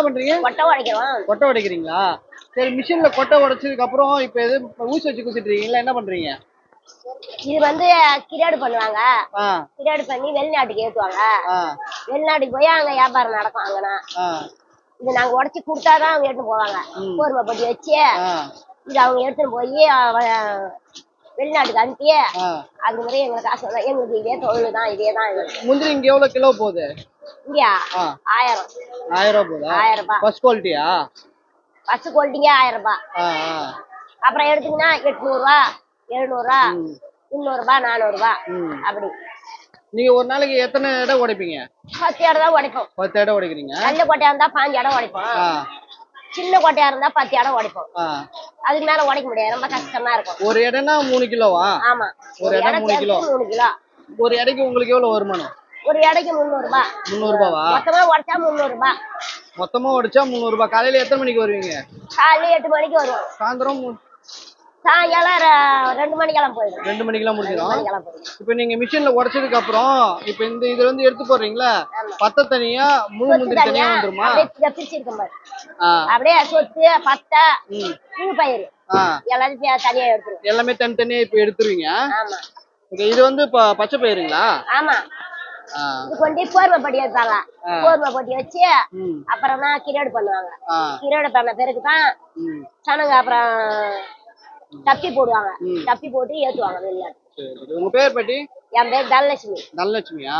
என்ன பண்றீங்க? கொட்டை உடைக்கிறோம். கொட்டை உடைக்கிறீங்களா? சரி மிஷின்ல கொட்டை உடைச்சதுக்கு அப்புறம் இப்ப எது ஊசி வச்சு குத்திட்டு இருக்கீங்களா என்ன பண்றீங்க? இது வந்து கிரேடு பண்ணுவாங்க. கிரேடு பண்ணி வெளிநாட்டுக்கு ஏத்துவாங்க. வெளிநாட்டுக்கு போய் அங்க வியாபாரம் நடக்கும் அங்கனா. இது நாங்க உடைச்சு கொடுத்தாதான் அவங்க எடுத்துன்னு போவாங்க. கோதுமை பொட்டி வச்சு இது அவங்க எடுத்துன்னு போய் வெளிநாட்டுக்கு அனுப்பி ஆ. அது மாதிரி எங்களுக்கு காசு எங்களுக்கு இதே தொழில் தான் இதே தான் முந்திரி இங்க எவ்வளவு கிலோ போகுது? இங்கயா ஆயிரம். ஆயிரம் ரூபாய் ஆயிரம் ரூபாய். ஃபர்ஸ்ட் குவாலிட்டியா ஃபர்ஸ்ட் குவாலிட்டிங்க ஆயிரம் ரூபாய். அப்புறம் எடுத்தீங்கன்னா எட்நூறுவா எழுநூறுவா. முந்நூறுபா நானூறுபா. அப்படி. நீங்க ஒரு நாளைக்கு எத்தனை இடம் உடைப்பீங்க? பத்து இடம் தான் உடைப்போம். பத்து இடம் உடைக்கிறீங்க? நல்ல கோட்டையா இருந்தா பாஞ்சு இடம் உடைப்போம். சின்ன கோட்டையா இருந்தா பத்து இடம் உடைப்போம். அதுக்கு மேல உடைக்க முடியாது. ரொம்ப கஷ்டமா இருக்கும். ஒரு இடம்னா மூணு கிலோவா? ஆமா. ஒரு இடம் மூணு கிலோ. மூணு கிலோ. ஒரு இடைக்கு உங்களுக்கு எவ்வளவு வருமானம்? ஒரு இடைக்கு முந்நூறு ரூபாய் முந்நூறு ரூபாவா மொத்தமா உடைச்சா முந்நூறு ரூபாய் மொத்தமா உடைச்சா முந்நூறு ரூபாய் காலையில எத்தனை மணிக்கு வருவீங்க? காலையில எட்டு மணிக்கு வருவோம். சாயந்தரம் சாயங்காலம் ரெண்டு மணிக்கெல்லாம் போயிடும். ரெண்டு மணிக்கெல்லாம் முடிஞ்சிடும். இப்ப நீங்க மிஷின்ல உடைச்சதுக்கு அப்புறம் இப்ப இந்த இதுல இருந்து எடுத்து போடுறீங்களா? பத்த தனியா முழு முந்திரி தனியா வந்துருமா? அப்படியே பிரிச்சிருக்க அப்படியே சொத்து பட்டை ம். புழு பயிர் எல்லாத்தையும் தனியா எடுத்துருவோம். எல்லாமே தனித்தனியா இப்ப எடுத்துருவீங்க? இது வந்து பச்சை பயிருங்களா ஆமா. கொண்டு கோர்மை பொட்டி வைப்பாங்க. கோர்மை பொட்டி வச்சு அப்புறம் தான் கிரேடு பண்ணுவாங்க. கிரேடு பண்ண பிறகு தான் ம். சனங்க அப்புறம் தப்பி போடுவாங்க. தப்பி போட்டு ஏத்துவாங்க வெளிநாட்டு சரி சரி. உங்க பேர் பாட்டி? என் பேர் தனலட்சுமி. தனலட்சுமியா?